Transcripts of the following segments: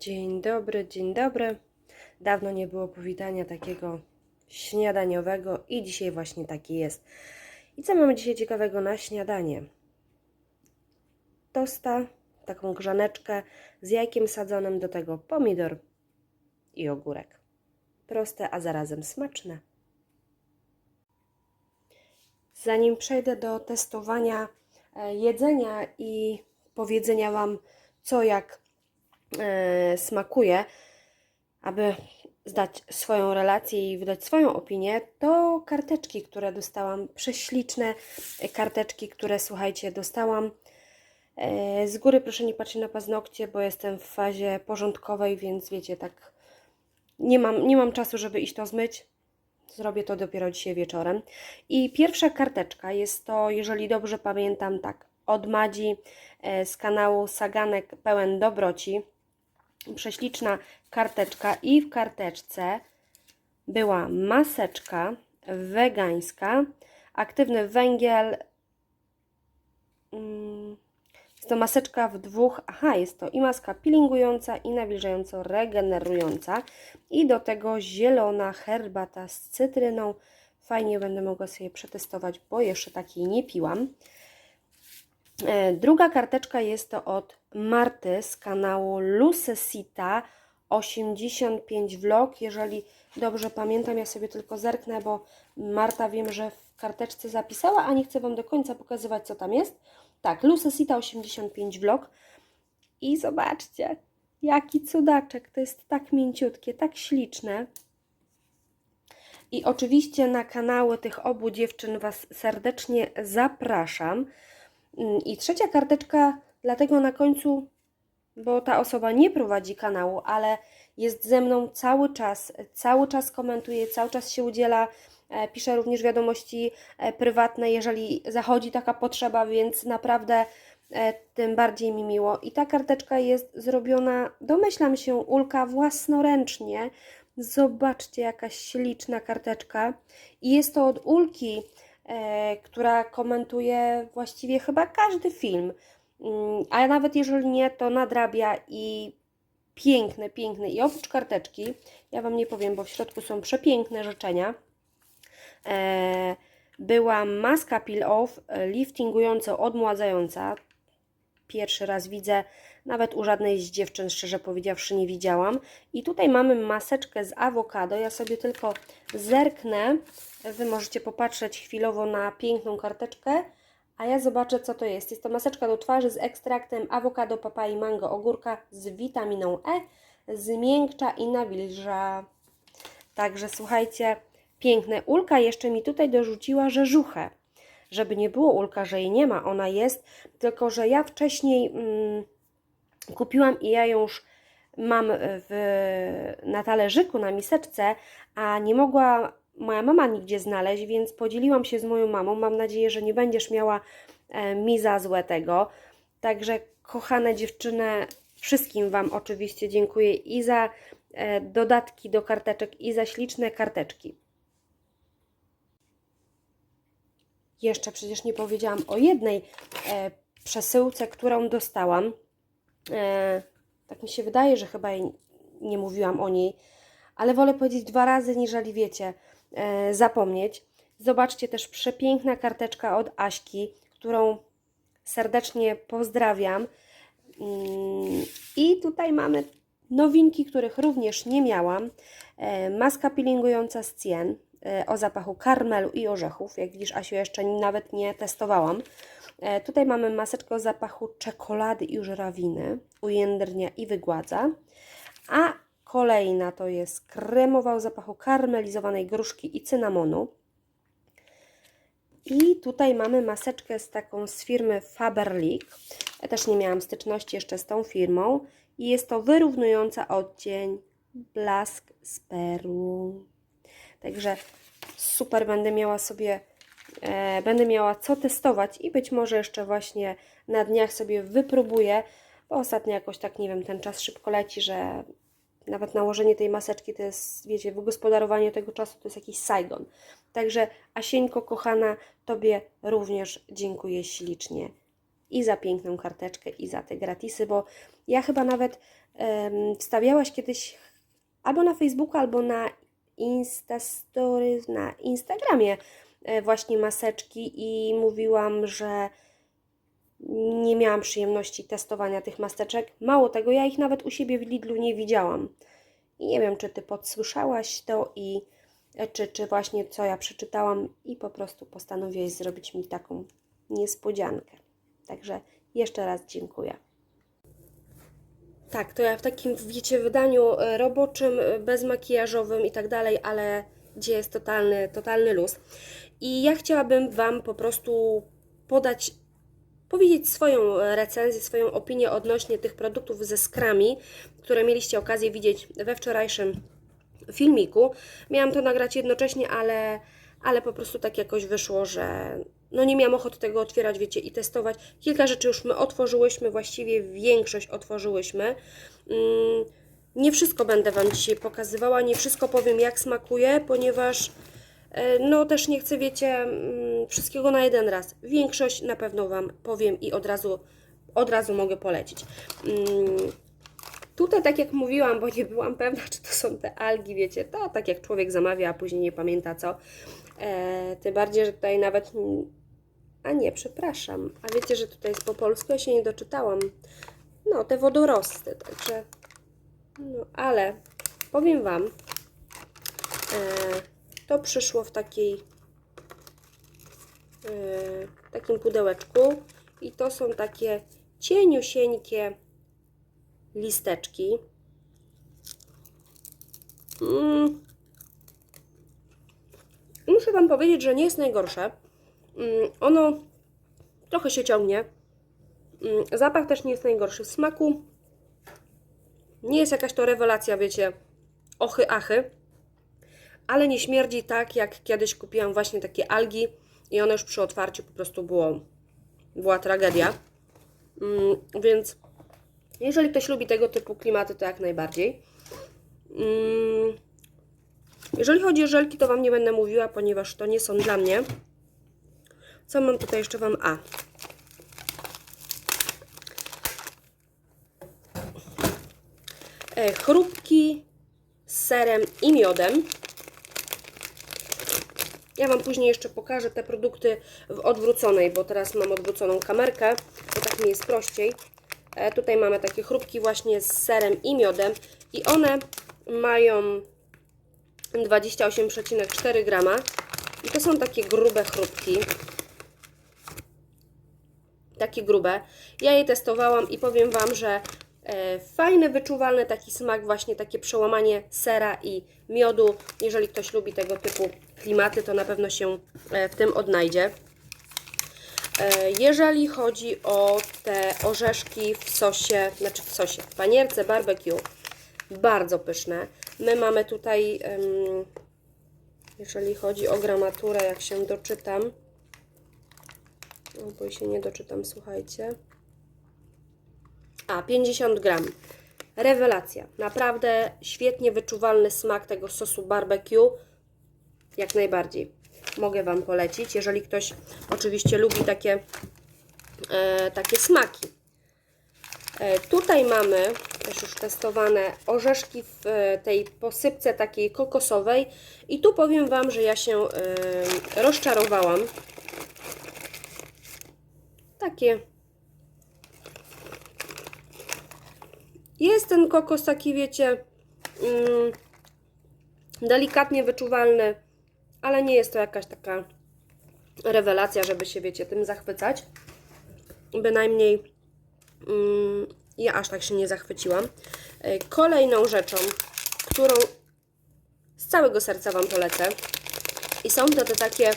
Dzień dobry, dzień dobry. Dawno nie było powitania takiego śniadaniowego i dzisiaj właśnie taki jest. I co mamy dzisiaj ciekawego na śniadanie? Tosta, taką grzaneczkę z jajkiem sadzonym, do tego pomidor i ogórek. Proste, a zarazem smaczne. Zanim przejdę do testowania e, jedzenia i powiedzenia Wam, co jak smakuje, aby zdać swoją relację i wydać swoją opinię, to karteczki, które dostałam, prześliczne karteczki, które słuchajcie, dostałam. E, Z góry proszę nie patrzeć na paznokcie, bo jestem w fazie porządkowej, więc wiecie, tak nie mam, nie mam czasu, żeby iść to zmyć. Zrobię to dopiero dzisiaj wieczorem. I pierwsza karteczka jest to, jeżeli dobrze pamiętam, tak, od Madzi e, z kanału Saganek Pełen Dobroci. Prześliczna karteczka i w karteczce była maseczka wegańska, aktywny węgiel. mm, Jest to maseczka w dwóch. Aha, jest to i maska peelingująca, i nawilżająco regenerująca. I do tego zielona herbata z cytryną. Fajnie będę mogła sobie przetestować, bo jeszcze takiej nie piłam. E, Druga karteczka jest to od Marty z kanału Lucesita 85 Vlog. Jeżeli dobrze pamiętam, ja sobie tylko zerknę, bo Marta wiem, że w karteczce zapisała, a nie chcę Wam do końca pokazywać, co tam jest. Tak, Lucesita 85 Vlog. I zobaczcie, jaki cudaczek. To jest tak mięciutkie, tak śliczne. I oczywiście na kanały tych obu dziewczyn Was serdecznie zapraszam. Mm, I trzecia karteczka, dlatego na końcu, bo ta osoba nie prowadzi kanału, ale jest ze mną cały czas, cały czas komentuje, cały czas się udziela, e, pisze również wiadomości e, prywatne, jeżeli zachodzi taka potrzeba, więc naprawdę e, tym bardziej mi miło. I ta karteczka jest zrobiona, domyślam się, Ulka własnoręcznie. Zobaczcie, jaka śliczna karteczka. I jest to od Ulki, która komentuje właściwie chyba każdy film. Mm, A nawet jeżeli nie, to nadrabia i piękne, piękne. I oprócz karteczki, ja Wam nie powiem, bo w środku są przepiękne życzenia. E, była maska peel-off e, liftingująco odmładzająca. Pierwszy raz widzę, nawet u żadnej z dziewczyn, szczerze powiedziawszy, nie widziałam. I tutaj mamy maseczkę z awokado. Ja sobie tylko zerknę. Wy możecie popatrzeć chwilowo na piękną karteczkę, a ja zobaczę, co to jest. Jest to maseczka do twarzy z ekstraktem awokado, papai, mango, ogórka z witaminą E. Zmiękcza i nawilża. Także słuchajcie, piękne. Ulka jeszcze mi tutaj dorzuciła rzeżuchę. Żeby nie było Ulka, że jej nie ma, ona jest, tylko że ja wcześniej mm, kupiłam i ja ją już mam w, na talerzyku, na miseczce, a nie mogła moja mama nigdzie znaleźć, więc podzieliłam się z moją mamą. Mam nadzieję, że nie będziesz miała e, mi za złe tego. Także kochane dziewczyny, wszystkim Wam oczywiście dziękuję i za e, dodatki do karteczek, i za śliczne karteczki. Jeszcze przecież nie powiedziałam o jednej e, przesyłce, którą dostałam. Tak mi się wydaje, że chyba nie mówiłam o niej, ale wolę powiedzieć dwa razy, niżeli wiecie, zapomnieć. Zobaczcie też przepiękna karteczka od Aśki, którą serdecznie pozdrawiam. Mm, I tutaj mamy nowinki, których również nie miałam. E, Maska peelingująca z cien e, o zapachu karmelu i orzechów. Jak widzisz, Asiu, jeszcze nawet nie testowałam. E, Tutaj mamy maseczkę o zapachu czekolady i żurawiny. Ujędrnia i wygładza. A kolejna to jest kremowa o zapachu karmelizowanej gruszki i cynamonu. I tutaj mamy maseczkę z taką z firmy Faberlic. Ja też nie miałam styczności jeszcze z tą firmą. I jest to wyrównująca odcień blask z perłu. Także super będę miała sobie, e, będę miała co testować i być może jeszcze właśnie na dniach sobie wypróbuję, bo ostatnio jakoś tak, nie wiem, ten czas szybko leci, że nawet nałożenie tej maseczki to jest, wiecie, wygospodarowanie tego czasu to jest jakiś Saigon. Także Asieńko, kochana, Tobie również dziękuję ślicznie. i za piękną karteczkę, i za te gratisy, bo ja chyba nawet em, wstawiałaś kiedyś albo na Facebooku, albo na Instastory, na Instagramie e, właśnie maseczki i mówiłam, że nie miałam przyjemności testowania tych maseczek. Mało tego, ja ich nawet u siebie w Lidlu nie widziałam. I nie wiem, czy Ty podsłyszałaś to i e, czy, czy właśnie co ja przeczytałam i po prostu postanowiłeś zrobić mi taką niespodziankę. Także jeszcze raz dziękuję. Tak, to ja w takim, wiecie, wydaniu e, roboczym, e, bezmakijażowym i tak dalej, ale gdzie jest totalny, totalny luz. I ja chciałabym Wam po prostu podać, powiedzieć swoją recenzję, swoją opinię odnośnie tych produktów ze skrami, które mieliście okazję widzieć we wczorajszym filmiku. Miałam to nagrać jednocześnie, ale, ale po prostu tak jakoś wyszło, że no nie miałam ochoty tego otwierać, wiecie, i testować. Kilka rzeczy już my otworzyłyśmy, właściwie większość otworzyłyśmy. Mm, nie wszystko będę Wam dzisiaj pokazywała, nie wszystko powiem jak smakuje, ponieważ e, no też nie chcę, wiecie, mm, wszystkiego na jeden raz. Większość na pewno Wam powiem i od razu, od razu mogę polecić. Mm, Tutaj, tak jak mówiłam, bo nie byłam pewna, czy to są te algi, wiecie, to tak jak człowiek zamawia, a później nie pamięta co. E, tym bardziej, że tutaj nawet. A nie, przepraszam. A wiecie, że tutaj jest po polsku, ja się nie doczytałam. No, te wodorosty, także. No, ale powiem Wam, e, to przyszło w takiej. E, takim pudełeczku i to są takie cieniusieńkie listeczki. Mm. Muszę Wam powiedzieć, że nie jest najgorsze. Mm, ono trochę się ciągnie. Mm, zapach też nie jest najgorszy. W smaku nie jest jakaś to rewelacja, wiecie, ochy, achy. Ale nie śmierdzi tak, jak kiedyś kupiłam właśnie takie algi i one już przy otwarciu po prostu było, była tragedia. Mm, więc jeżeli ktoś lubi tego typu klimaty, to jak najbardziej. Mm, Jeżeli chodzi o żelki, to Wam nie będę mówiła, ponieważ to nie są dla mnie. Co mam tutaj jeszcze Wam? A. E, Chrupki z serem i miodem. Ja Wam później jeszcze pokażę te produkty w odwróconej, bo teraz mam odwróconą kamerkę, bo tak mi jest prościej. E, tutaj mamy takie chrupki właśnie z serem i miodem i one mają 28,4 grama i to są takie grube chrupki. Takie grube. Ja je testowałam i powiem Wam, że e, fajny, wyczuwalny taki smak, właśnie takie przełamanie sera i miodu. Jeżeli ktoś lubi tego typu klimaty, to na pewno się e, w tym odnajdzie. E, Jeżeli chodzi o te orzeszki w sosie, znaczy w sosie, w panierce barbecue, bardzo pyszne. My mamy tutaj, jeżeli chodzi o gramaturę, jak się doczytam, bo się nie doczytam, słuchajcie. A, 50 gram. Rewelacja. Naprawdę świetnie wyczuwalny smak tego sosu barbecue. Jak najbardziej. Mogę Wam polecić, jeżeli ktoś oczywiście lubi takie, e, takie smaki. E, tutaj mamy też już testowane orzeszki w e, tej posypce takiej kokosowej i tu powiem Wam, że ja się e, rozczarowałam. Takie jest ten kokos taki, wiecie, mm, delikatnie wyczuwalny, ale nie jest to jakaś taka rewelacja, żeby się, wiecie, tym zachwycać. Bynajmniej mm, ja aż tak się nie zachwyciłam. E, Kolejną rzeczą, którą z całego serca Wam polecę i są to te takie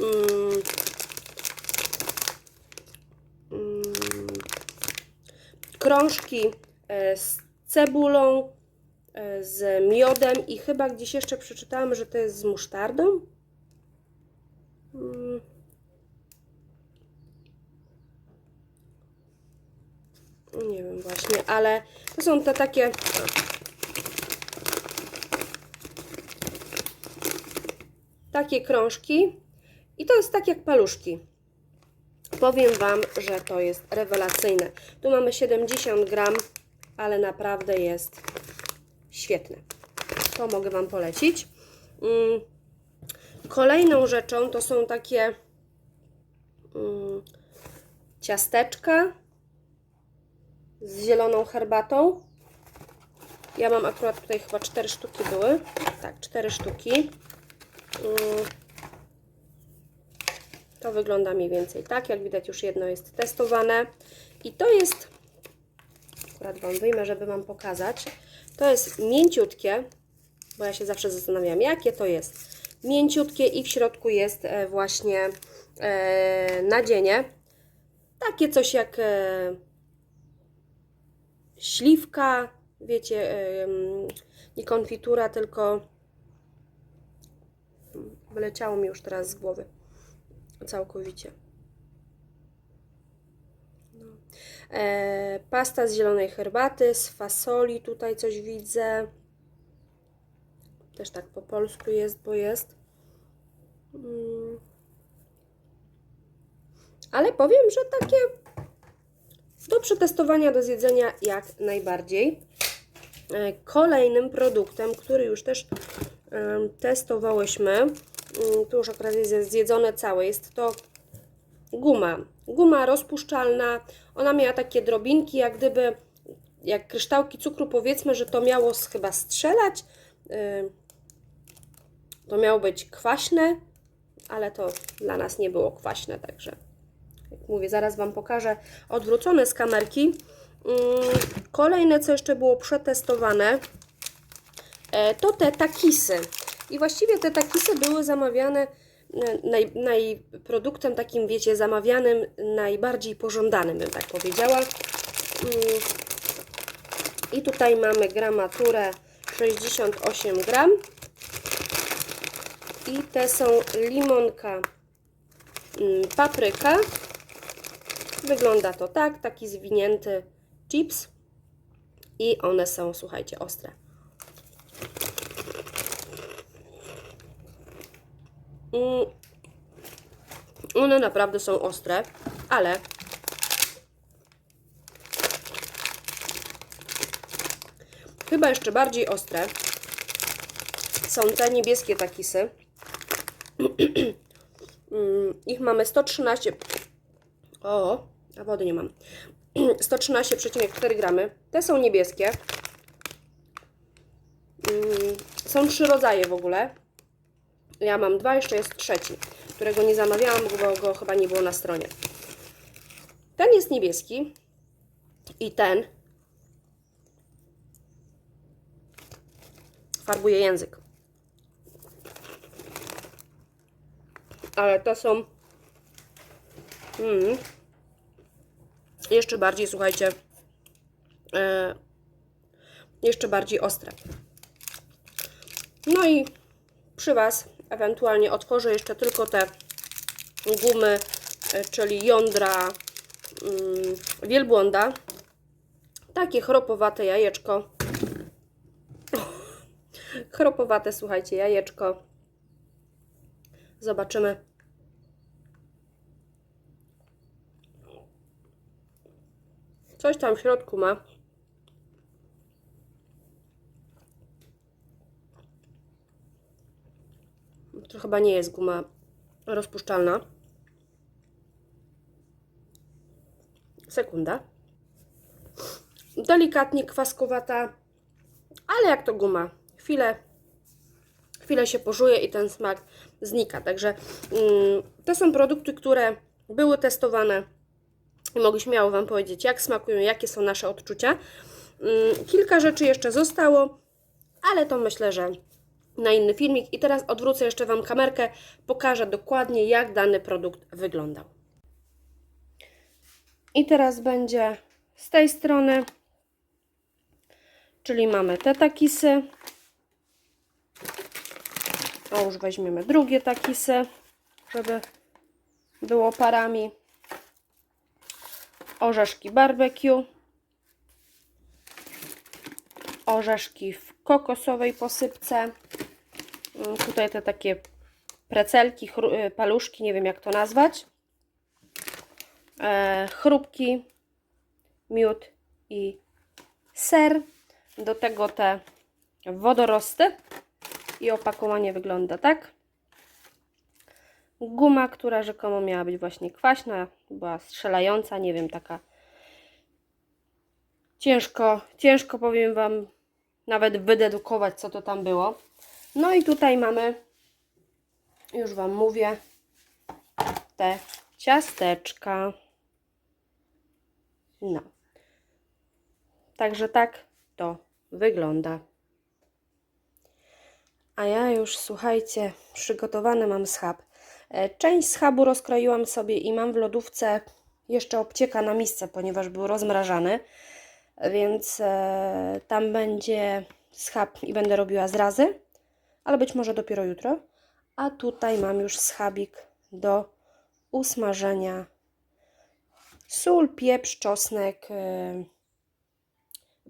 mm, mm, krążki z cebulą, e, z miodem i chyba gdzieś jeszcze przeczytałam, że to jest z musztardą. Mm. Nie wiem właśnie, ale to są te takie takie krążki i to jest tak jak paluszki. Powiem Wam, że to jest rewelacyjne. Tu mamy 70 gram, ale naprawdę jest świetne. To mogę Wam polecić. Mm, Kolejną rzeczą to są takie mm, ciasteczka z zieloną herbatą. Ja mam akurat tutaj chyba 4 sztuki były. Tak, 4 sztuki. Mm. To wygląda mniej więcej tak. Jak widać już jedno jest testowane. I to jest, akurat Wam wyjmę, żeby Wam pokazać. To jest mięciutkie, bo ja się zawsze zastanawiam, jakie to jest. Mięciutkie i w środku jest e, właśnie e, nadzienie. Takie coś jak e, śliwka, wiecie, e, nie konfitura, tylko wyleciało mi już teraz z głowy całkowicie. E, pasta z zielonej herbaty, z fasoli, tutaj coś widzę. Też tak po polsku jest, bo jest. Mm. Ale powiem, że takie do przetestowania, do zjedzenia jak najbardziej. E, Kolejnym produktem, który już też em, testowałyśmy, mm, tu już akurat jest zjedzone całe, jest to guma. Guma rozpuszczalna. Ona miała takie drobinki, jak gdyby, jak kryształki cukru, powiedzmy, że to miało chyba strzelać. Ym, To miało być kwaśne, ale to dla nas nie było kwaśne, także jak mówię, zaraz Wam pokażę odwrócone z kamerki. Ym, Kolejne, co jeszcze było przetestowane, e, to te takisy. I właściwie te takisy były zamawiane naj, naj, produktem takim, wiecie, zamawianym, najbardziej pożądanym, bym tak powiedziała. Mm. I tutaj mamy gramaturę 68 gram. I te są limonka, mm, papryka. Wygląda to tak, taki zwinięty chips. I one są, słuchajcie, ostre. One naprawdę są ostre, ale chyba jeszcze bardziej ostre są te niebieskie takisy. Mm, Ich mamy 113. O, a wody nie mam. 113,4 gramy. Te są niebieskie. Mm, Są trzy rodzaje w ogóle. Ja mam dwa, jeszcze jest trzeci, którego nie zamawiałam, bo go chyba nie było na stronie. Ten jest niebieski i ten farbuje język. Ale to są mm, jeszcze bardziej, słuchajcie, e, jeszcze bardziej ostre. No i przy Was ewentualnie otworzę jeszcze tylko te gumy, e, czyli jądra mm, wielbłąda. Takie chropowate jajeczko. Chropowate, słuchajcie, jajeczko. Zobaczymy. Coś tam w środku ma. To chyba nie jest guma rozpuszczalna. Sekunda. Delikatnie kwaskowata, ale jak to guma. Chwilę, chwilę się pożuje i ten smak znika. Także mm, to są produkty, które były testowane i mogę śmiało Wam powiedzieć, jak smakują, jakie są nasze odczucia. Mm, kilka rzeczy jeszcze zostało, ale to myślę, że na inny filmik. I teraz odwrócę jeszcze Wam kamerkę, pokażę dokładnie, jak dany produkt wyglądał. I teraz będzie z tej strony, czyli mamy te takisy. O, już weźmiemy drugie takisy, żeby było parami. Orzeszki barbecue. Orzeszki w kokosowej posypce. Mm, Tutaj te takie precelki, y, paluszki, nie wiem jak to nazwać. e, chrupki, miód i ser. Do tego te wodorosty. I opakowanie wygląda tak. Guma, która rzekomo miała być właśnie kwaśna, była strzelająca, nie wiem, taka ciężko, ciężko powiem Wam nawet wydedukować, co to tam było. No i tutaj mamy, już Wam mówię, te ciasteczka. No. Także tak to wygląda. A ja już, słuchajcie, przygotowany mam schab. E, Część schabu rozkroiłam sobie i mam w lodówce jeszcze obcieka na misce, ponieważ był rozmrażany. Więc e, tam będzie schab i będę robiła zrazy, ale być może dopiero jutro. A tutaj mam już schabik do usmażenia. Sól, pieprz, czosnek, e,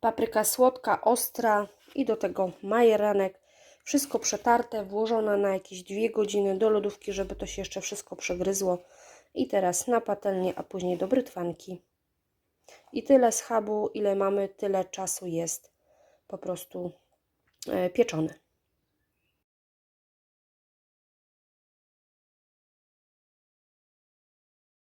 papryka słodka, ostra i do tego majeranek. Wszystko przetarte, włożone na jakieś dwie godziny do lodówki, żeby to się jeszcze wszystko przegryzło. I teraz na patelnię, a później do brytwanki. I tyle schabu, ile mamy, tyle czasu jest po prostu e, pieczony.